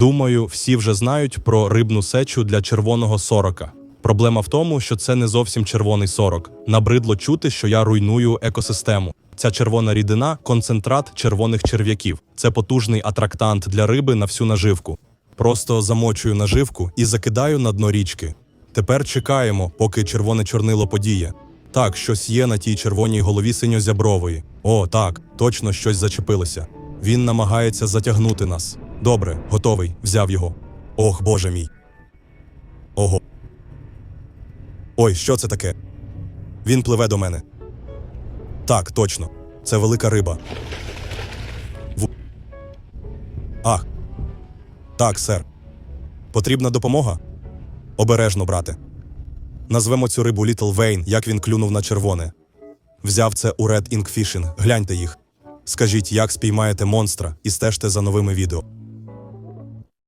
Думаю, всі вже знають про рибну сечу для червоного сорока. Проблема в тому, що це не зовсім червоний сорок. Набридло чути, що я руйную екосистему. Ця червона рідина концентрат червоних черв'яків. Це потужний атрактант для риби на всю наживку. Просто замочую наживку і закидаю на дно річки. Тепер чекаємо, поки червоне чорнило подіє. Так, щось є на тій червоній голові синьозябрової. О, так, точно щось зачепилося. Він намагається затягнути нас. Добре, готовий, взяв його. Ох, боже мій. Ого. Ой, що це таке? Він пливе до мене. Так, точно. Це велика риба. В... Ах. Так, сер. Потрібна допомога? Обережно, брате. Назвемо цю рибу Літл Вейн, як він клюнув на червоне. Взяв це у Red Ink Fishing. Гляньте їх. Скажіть, як спіймаєте монстра і стежте за новими відео.